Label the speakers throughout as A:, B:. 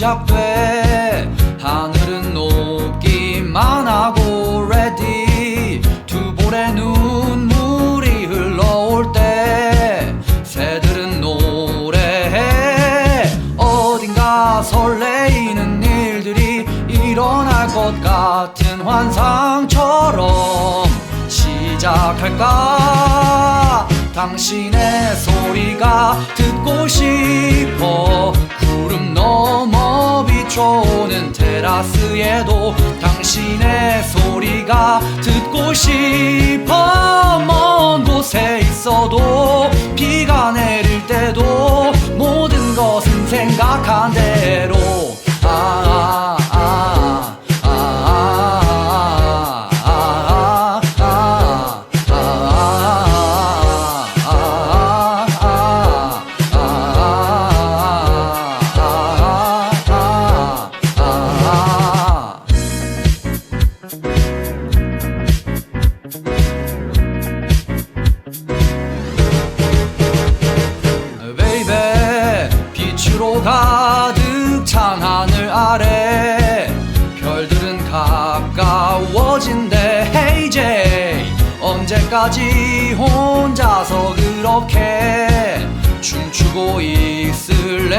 A: 시작돼 설레이는 일들이 일어날 것 같은 환상처럼 시작할까? 당신의 소리가 듣고 싶어. 구름 넘어 비춰오는 테라스에도 당신의 소리가 듣고 싶어 언제까지 혼자서 그렇게 춤추고 있을래?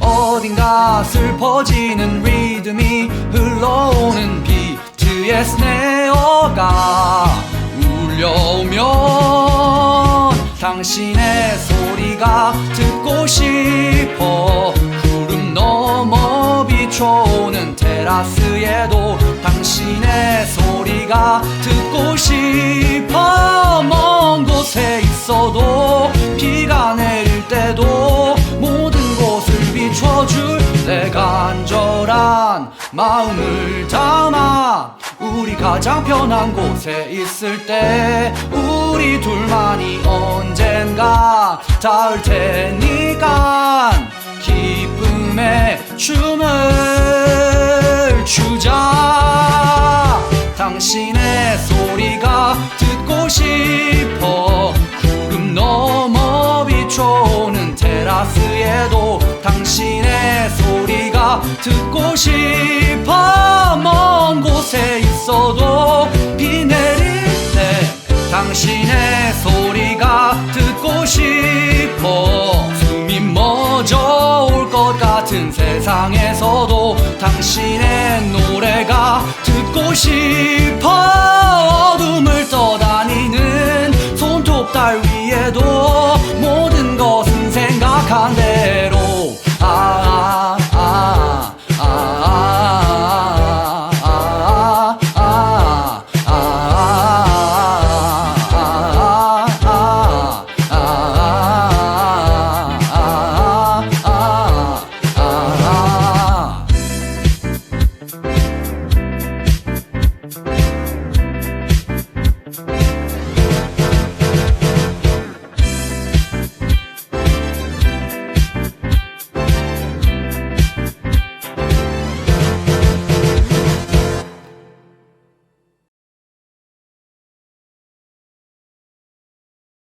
A: 어딘가 슬퍼지는 리듬이 흘러오는 비트의 스네어가 울려오면 당신의 소리가 듣고 싶어. 구름 넘어 비춰오는 테라스에도 당신의 소리가 듣고 싶어 먼 곳에 있어도 비가 내릴 때도 모든 곳을 비춰줄 내 간절한 마음을 담아 우리 가장 편한 곳에 있을 때 우리 둘만이 언젠가 닿을 테니까 기쁨의 춤을 듣고 싶어. 먼 곳에 있어도 비 내릴 때 당신의 소리가 듣고 싶어. 숨이 멎어 올 것 같은 세상에서도 당신의 노래가 듣고 싶어. 어둠을 떠다니는 손톱 달위